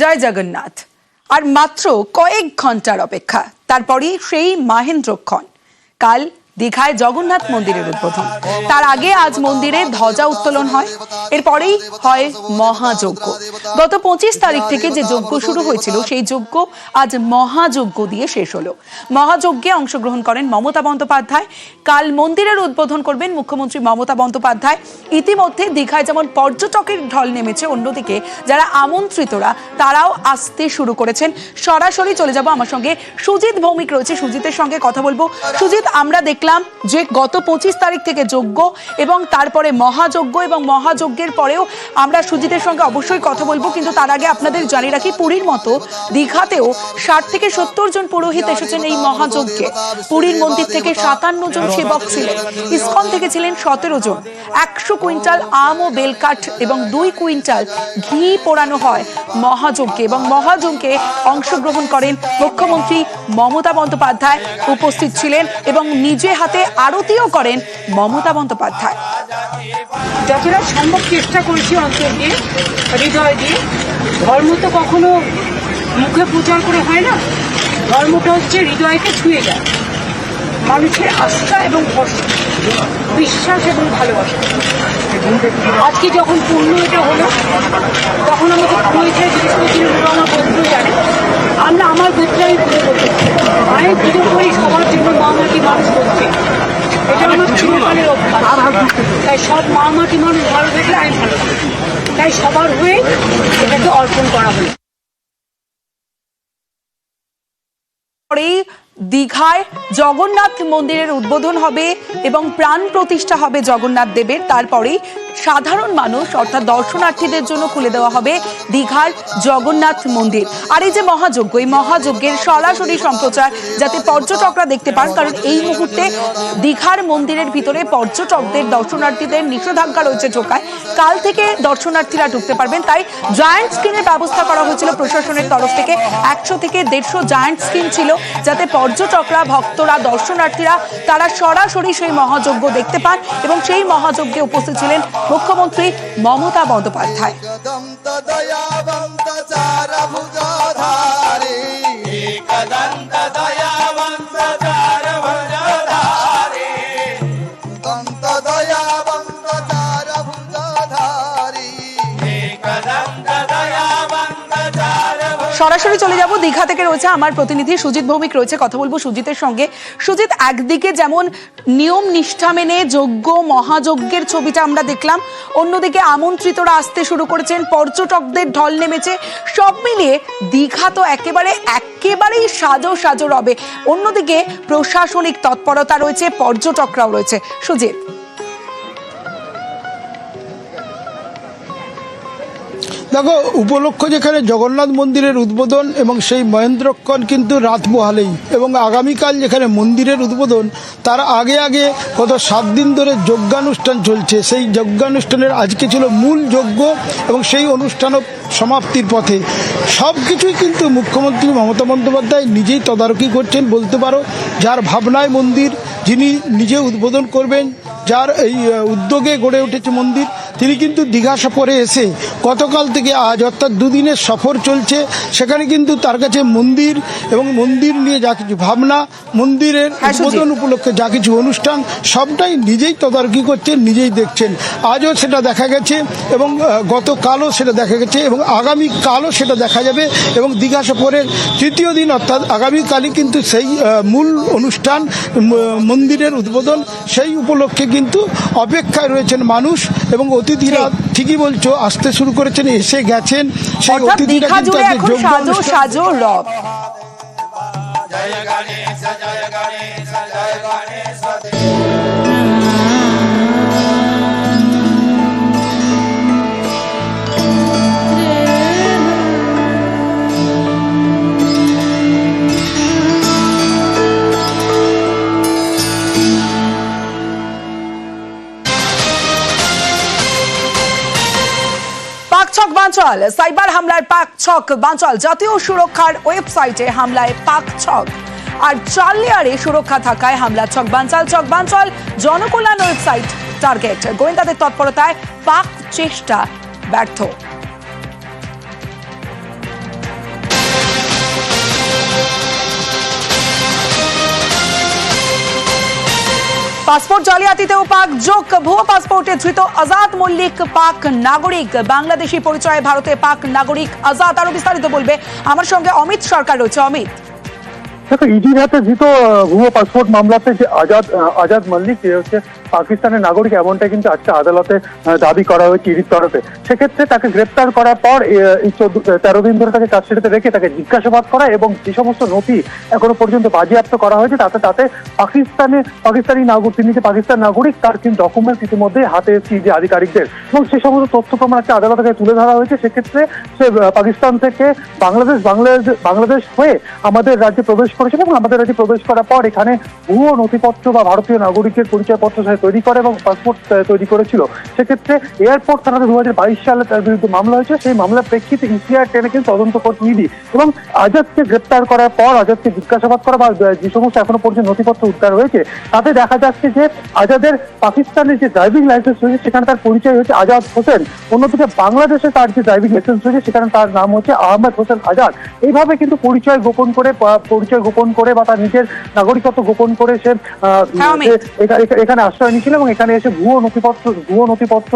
জয় জগন্নাথ। আর মাত্র কয়েক ঘণ্টার অপেক্ষা তারপরেই সেই মাহেন্দ্রক্ষণ। কাল দীঘায় জগন্নাথ মন্দিরের উদ্বোধন। তার আগে আজ মন্দিরে ধ্বজা উত্তোলন হয়। এরপরেই হয় মহাযজ্ঞ। গত পঁচিশ তারিখ থেকে যে যজ্ঞ শুরু হয়েছিল, সেই যজ্ঞ আজ মহাযজ্ঞ দিয়ে শেষ হলো। মহাযজ্ঞে অংশগ্রহণ করেন মমতা বন্দ্যোপাধ্যায়। কাল মন্দিরের উদ্বোধন করবেন মুখ্যমন্ত্রী মমতা বন্দ্যোপাধ্যায়। ইতিমধ্যে দীঘায় যেমন পর্যটকের ঢল নেমেছে অন্যদিকে, যারা আমন্ত্রিতরা, তারাও আসতে শুরু করেছেন। সরাসরি চলে যাব আমার সঙ্গে সুজিত ভৌমিক রয়েছে। সুজিতের সঙ্গে কথা বলব। সুজিত, আমরা দেখলাম যে গত পঁচিশ তারিখ থেকে যজ্ঞ এবং তারপরে মহাযজ্ঞ এবং মহাযজ্ঞের পরেও আমরা সুজিতের সঙ্গে অবশ্যই কথা বলব। কিন্তু তার আগে আপনাদের জানিয়ে রাখি, পুরীর মতো দীঘাতেও ষাট থেকে সত্তর জন পুরোহিত এসেছেন এই মহাযজ্ঞে। পুরীর মন্দির থেকে সাতান্ন জন সেবক ছিলেন, ইসকন থেকে ছিলেন সতেরো জন। একশো কুইন্টাল আম ও বেলকাঠ এবং দুই কুইন্টাল ঘি পোড়ানো হয়। মহাযজ্ঞে এবং মহাযজ্ঞে অংশগ্রহণ করেন মুখ্যমন্ত্রী মমতা বন্দ্যোপাধ্যায় উপস্থিত ছিলেন এবং নিজে হাতে আরতিও করেন মমতা বন্দ্যোপাধ্যায়। যতটা সম্ভব চেষ্টা করেছি অন্তর দিয়ে, হৃদয় দিয়ে। ধর্ম তো কখনো মুখে প্রচার করে হয় না। ধর্মটা হচ্ছে হৃদয়কে ছুঁয়ে যায়। মানুষের আস্থা এবং ভরসা, বিশ্বাস এবং ভালোবাসা। আজকে যখন পূর্ণ এটা হলো, তখন আমাকে পুরোহিতের জিজ্ঞেস করছিলেন ওরা আমার বন্ধু জানে আমরা আমার গোত্রে আমি পুজো করতে চাই। পুজো করি সবার জন্য মা মাটি মানুষ করছে? এটা আমার চিরকালের অভ্যাস। তাই সব মা মাটি মানুষ ভালো থাকলে আমি ভালো থাকি। তাই সবার হয়ে এটাকে অর্পণ করা হলো। দীঘায় জগন্নাথ মন্দিরের উদ্বোধন হবে এবং প্রাণ প্রতিষ্ঠা হবে জগন্নাথ দেবের। তারপরেই সাধারণ মানুষ, অর্থাৎ দর্শনার্থীদের জন্য খুলে দেওয়া হবে দীঘার জগন্নাথ মন্দির। আর এই যে মহাযজ্ঞ, এই মহাযজ্ঞের সরাসরি সম্প্রচার যাতে পর্যটকরা দেখতে পান, কারণ এই মুহূর্তে দীঘার মন্দিরের ভিতরে পর্যটকদের, দর্শনার্থীদের নিষেধাজ্ঞা রয়েছে ঢোকায় কাল থেকে দর্শনার্থীরা ঢুকতে পারবেন, তাই জায়ান্ট স্ক্রিনের ব্যবস্থা করা হয়েছিল প্রশাসনের তরফ থেকে। একশো থেকে দেড়শো জায়ান্ট স্ক্রিন ছিল, যাতে পর্যটকরা, ভক্তরা, দর্শনার্থীরা, তারা সরাসরি সেই মহাযজ্ঞ দেখতে পান এবং সেই মহাযজ্ঞে উপস্থিত ছিলেন মুখ্যমন্ত্রী মমতা বন্দ্যোপাধ্যায়। সরাসরি চলে যাব। দীঘা থেকে রয়েছে আমার প্রতিনিধি সুজিত ভৌমিক রয়েছে। কথা বলব সুজিতের সঙ্গে। সুজিত, একদিকে যেমন নিয়ম নিষ্ঠা মেনে যজ্ঞ মহাযজ্ঞের ছবিটা আমরা দেখলাম, অন্যদিকে আমন্ত্রিতরা আসতে শুরু করেছেন, পর্যটকদের ঢল নেমেছে, সব মিলিয়ে দীঘা তো একেবারে, একেবারেই সাজো সাজো রবে। অন্যদিকে প্রশাসনিক তৎপরতা রয়েছে, পর্যটকরাও রয়েছে। সুজিত। দেখো, উপলক্ষ যেখানে জগন্নাথ মন্দিরের উদ্বোধন এবং সেই মহেন্দ্রক্ষণ কিন্তু রাত পোহালেই এবং আগামীকাল যেখানে মন্দিরের উদ্বোধন, তার আগে আগে গত সাত দিন ধরে যজ্ঞানুষ্ঠান চলছে। সেই যজ্ঞানুষ্ঠানের আজকে ছিল মূল যজ্ঞ এবং সেই অনুষ্ঠানও সমাপ্তির পথে। সব কিছুই কিন্তু মুখ্যমন্ত্রী মমতা বন্দ্যোপাধ্যায় নিজেই তদারকি করছেন, বলতে পারো। যার ভাবনায় মন্দির, যিনি নিজে উদ্বোধন করবেন, যার এই উদ্যোগে গড়ে উঠেছে মন্দির তিনি কিন্তু দীঘা সফরে এসে গতকাল থেকে আজ অর্থাৎ দুদিনের সফর চলছে। সেখানে কিন্তু তার কাছে মন্দির এবং মন্দির নিয়ে যা কিছু ভাবনা মন্দিরের হ্যাঁ, উদ্বোধন উপলক্ষে যা কিছু অনুষ্ঠান সবটাই নিজেই তদারকি করছেন নিজেই দেখছেন। আজও সেটা দেখা গেছে এবং গতকালও সেটা দেখা গেছে এবং আগামীকালও সেটা দেখা যাবে এবং দীঘা সফরের তৃতীয় দিন অর্থাৎ আগামীকালই কিন্তু সেই মূল অনুষ্ঠান মন্দিরের উদ্বোধন সেই উপলক্ষে কিন্তু অপেক্ষায় রয়েছেন মানুষ এবং অতিথিরা ঠিকই বলছো আসতে শুরু করেছেন এসে গেছেন সেই অতিথিরা কিন্তু সাজো রব জয় গণেশ জয় গণেশ জয় গণেশ বাঞ্চল। সাইবার হামলার পাক ছক বাঞ্চল। জাতীয় সুরক্ষার ওয়েবসাইটে হামলায় পাক ছক। আর চালিয়ারে সুরক্ষা থাকায় হামলা ছক বাঞ্চল। ছক বাঞ্চল জনকল্যাণ ওয়েবসাইট টার্গেট। গোয়েন্দাদের তৎপরতায় পাক চেষ্টা ব্যর্থ। পাসপোর্ট জালিয়াতিতেও পাক যোগ ভুয়ো পাসপোর্টে ধৃত আজাদ মল্লিক পাক নাগরিক। বাংলাদেশি পরিচয়ে ভারতে পাক নাগরিক আজাদ। আরও বিস্তারিত বলবে আমার সঙ্গে অমিত সরকার রয়েছে। অমিত। দেখো, ইডির হাতে ধৃত ভুয়ো পাসপোর্ট মামলাতে যে আজাদ আজাদ মল্লিক হচ্ছে পাকিস্তানের নাগরিক এমনটা কিন্তু আজকে আদালতে দাবি করা হয়েছে ইডির তরফে। সেক্ষেত্রে তাকে গ্রেপ্তার করার পর এই তেরো দিন ধরে তাকে কাস্টডিতে রেখে তাকে জিজ্ঞাসাবাদ করা এবং যে সমস্ত নথি এখনও পর্যন্ত বাজেয়াপ্ত করা হয়েছে, তাতে তাতে পাকিস্তানে, পাকিস্তানি নাগরিক, তিনি যে পাকিস্তান নাগরিক, তার কিন্তু ডকুমেন্ট ইতিমধ্যে হাতে যে আধিকারিকদের। এবং সে সমস্ত তথ্য প্রমাণ একটা আদালতের কাছে তুলে ধরা হয়েছে। সেক্ষেত্রে সে পাকিস্তান থেকে বাংলাদেশ বাংলাদেশ বাংলাদেশ হয়ে আমাদের রাজ্যে প্রবেশ করেছিল এবং আমাদের রাজ্যে প্রবেশ করার পর এখানে ভুয়ো নথিপত্র বা ভারতীয় নাগরিকের পরিচয়পত্র তৈরি করে এবং পাসপোর্ট তৈরি করেছিল। সেক্ষেত্রে এয়ারপোর্ট থানাতে দু হাজার বাইশ সালে তার বিরুদ্ধে মামলা হয়েছে। সেই মামলার প্রেক্ষিতে ইসিআর টেনে কিন্তু তদন্ত করতে ইডি এবং আজাদকে গ্রেপ্তার করার পর আজাদকে জিজ্ঞাসাবাদ করা বা যে সমস্ত এখনও পর্যন্ত নথিপত্র উদ্ধার হয়েছে তাতে দেখা যাচ্ছে যে আজাদের পাকিস্তানের যে ড্রাইভিং লাইসেন্স রয়েছে সেখানে তার পরিচয় হচ্ছে আজাদ হোসেন। অন্যদিকে বাংলাদেশে তার যে ড্রাইভিং লাইসেন্স রয়েছে সেখানে তার নাম হচ্ছে আহমেদ হোসেন আজাদ। এইভাবে কিন্তু পরিচয় গোপন করে পরিচয় গোপন করে বা তার নিজের নাগরিকত্ব গোপন করে সে এখানে আশ্রয় নিয়েছিল এবং এখানে এসে ভুয়ো নথিপত্র ভুয়ো নথিপত্র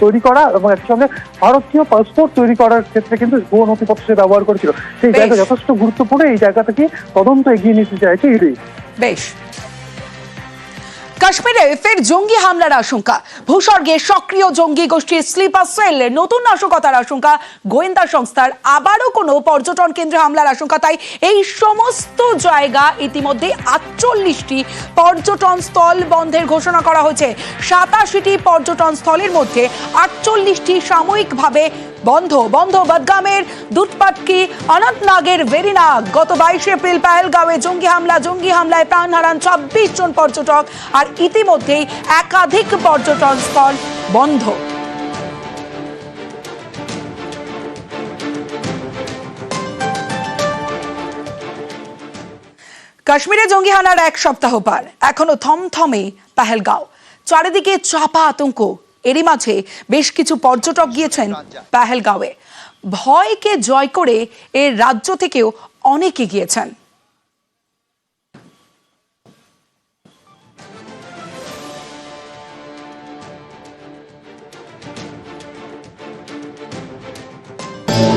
তৈরি করা এবং একই সঙ্গে ভারতীয় পাসপোর্ট তৈরি করার ক্ষেত্রে কিন্তু ভুয়ো নথিপত্র সে ব্যবহার করেছিল। সেই। জায়গা যথেষ্ট গুরুত্বপূর্ণ এই জায়গা থেকে তদন্ত এগিয়ে নিতে চাইছে ইডি। বেশ। কাশ্মীরে ফের জঙ্গি হামলার আশঙ্কা। ভূস্বর্গে সক্রিয় জঙ্গি গোষ্ঠীর স্লিপার সেল নতুন নাশকতার আশঙ্কা। গোয়েন্দা সংস্থার আবারও কোনো পর্যটন কেন্দ্রে হামলার আশঙ্কা, তাই এই সমস্ত জায়গা ইতিমধ্যে আটচল্লিশটি পর্যটন স্থল বন্ধের ঘোষণা করা হয়েছে। সাতাশিটি পর্যটন স্থলের মধ্যে আটচল্লিশটি সাময়িকভাবে বন্ধ বন্ধ বদগামের দুধপাটকি অনন্তনাগের ভেরিনাগ গত বাইশে এপ্রিল পাহেলগাঁওয়ে জঙ্গি হামলা, জঙ্গি হামলায় প্রাণ হারান ছাব্বিশ জন পর্যটক আর ইতিমধ্যেই একাধিক পর্যটন স্থল বন্ধ। কাশ্মীরে জঙ্গি হানার এক সপ্তাহ পার। এখনও থমথমে পাহেলগাঁও। চারিদিকে চাপা আতঙ্ক। এরই মাঝে বেশ কিছু পর্যটক গিয়েছেন পাহেলগাঁওয়ে। ভয়কে জয় করে এর রাজ্য থেকেও অনেকে গিয়েছেন।